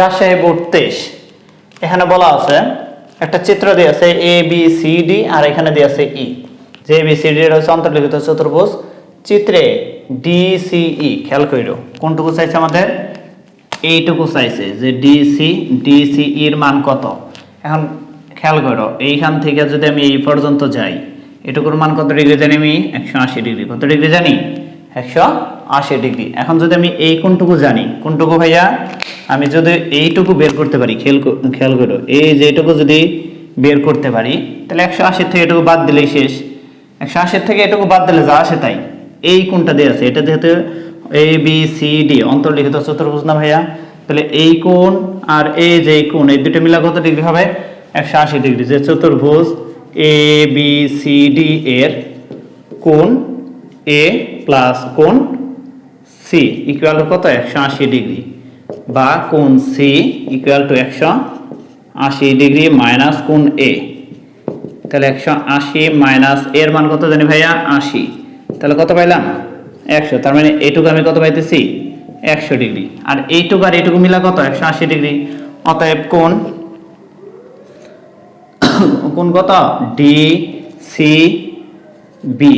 Rajshahi board তেইশ। এখানে বলা আছে, একটা চিত্র দিয়ে আছে এ বি সি ডি আর এখানে দিয়ে আছে ই যে এ বি সি ডি হচ্ছে অন্তর্লিখিত চতুর্ভুজ। চিত্রে ডি সি ই খেয়াল করিল কোনটুকু চাইছে আমাদের? এইটুকু চাইছে যে ডিসি ডিসি এর মান কত? এখন খেয়াল করো এইখান থেকে যদি আমি এই পর্যন্ত যাই, এটুকুর মান কত ডিগ্রি জানি আমি? একশো আশি ডিগ্রি। কত ডিগ্রি জানি? একশো আশি ডিগ্রি। এখন যদি আমি এই কোনটুকু জানি কোনটুকু ভাইয়া, আমি যদি এইটুকু বের করতে পারি, খেয়াল ক- খেয়াল করো, এই যে এইটুকু যদি বের করতে পারি, তাহলে একশো আশির থেকে এটুকু বাদ দিলেই শেষ। একশো আশির থেকে এটুকু বাদ দিলে যা আসে তাই। এই কোনটা দিয়ে আছে, এটা যেহেতু এ বি সি ডি অন্তর্লিখিত চতুর্ভুজ না ভাইয়া? তাহলে এই কোণ আর এই যে কোণ, এই দুটো মিলা কত ডিগ্রি হবে? একশো আশি ডিগ্রি। যে চতুর্ভুজ এ বি সি ডি এর কোণ এ প্লাস কোণ সি ইকুয়াল টু কত? একশো আশি ডিগ্রি বা কোন সি ইকুয়াল টু একশো আশি ডিগ্রি মাইনাস কোন এ। তাহলে একশো আশি মাইনাস এর মান কত জানি ভাইয়া? আশি। তাহলে কত পাইলাম? একশো। তার মানে এইটুকু আমি কত পাইতেছি? একশো ডিগ্রি আর এইটুকু আর এইটুকু মিলা কত? একশো আশি ডিগ্রি অতএব কোন কোন কত? D C B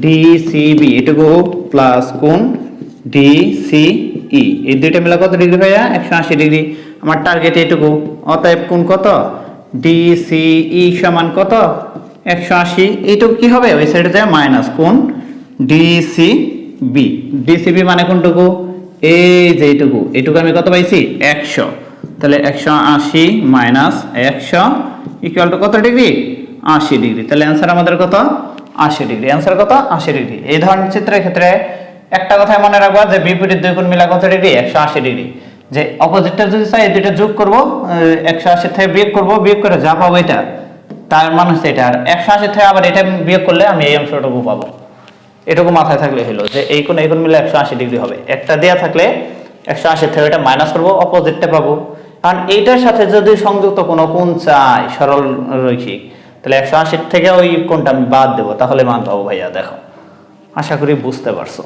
D C B এটুকু প্লাস কোন ডি সি ই এই দুইটা মিলা কত ডিগ্রি ভাইয়া? একশো আশি ডিগ্রি আমার টার্গেট এটুকু অতএব কোন কত? ডি সি ই সমান কত? একশো আশি। এইটুকু কি হবে? ওই সাইডে যায় মাইনাস কোন D C B D C B মানে কোনটুকু? এই যে এইটুকু। এইটুকু আমি কত পাইছি? একশো। তাহলে একশো আশি মাইনাস একশো ইকুয়াল টু কত ডিগ্রি আশি ডিগ্রি তাহলে অ্যান্সার আমাদের কত? আশি ডিগ্রি অ্যান্সার কত? আশি ডিগ্রি এই ধরনের চিত্রের ক্ষেত্রে একটা কথা মনে রাখবা যে বিপরীত দুই কোণ মিলা কত ডিগ্রি, একশো আশি ডিগ্রি। যে অপোজিটটা যদি চাই দুইটা যোগ করব একশো আশি থেকে বিয়োগ করব, বিয়োগ করে যা পাবো এটা, তার মান হচ্ছে এটা। আর একশো আশি থেকে আবার এটা বিয়োগ করলে আমি এই অংশটুকু পাবো। এটুকু মাথায় থাকলে হলো যে এই কোণ এই কোণ মিলে একশো আশি ডিগ্রি হবে। একটা দেয়া থাকলে একশো আশি থেকে এটা মাইনাস করব অপোজিটটা পাবো। কারণ এইটার সাথে যদি সংযুক্ত কোনো কোণ চাই, সরল রৈখিক, তাহলে একশো আশির থেকে ওই কোণটা আমি বাদ দেবো। তাহলে মান পাবো ভাইয়া, দেখো। আশা করি বুঝতে পারছ।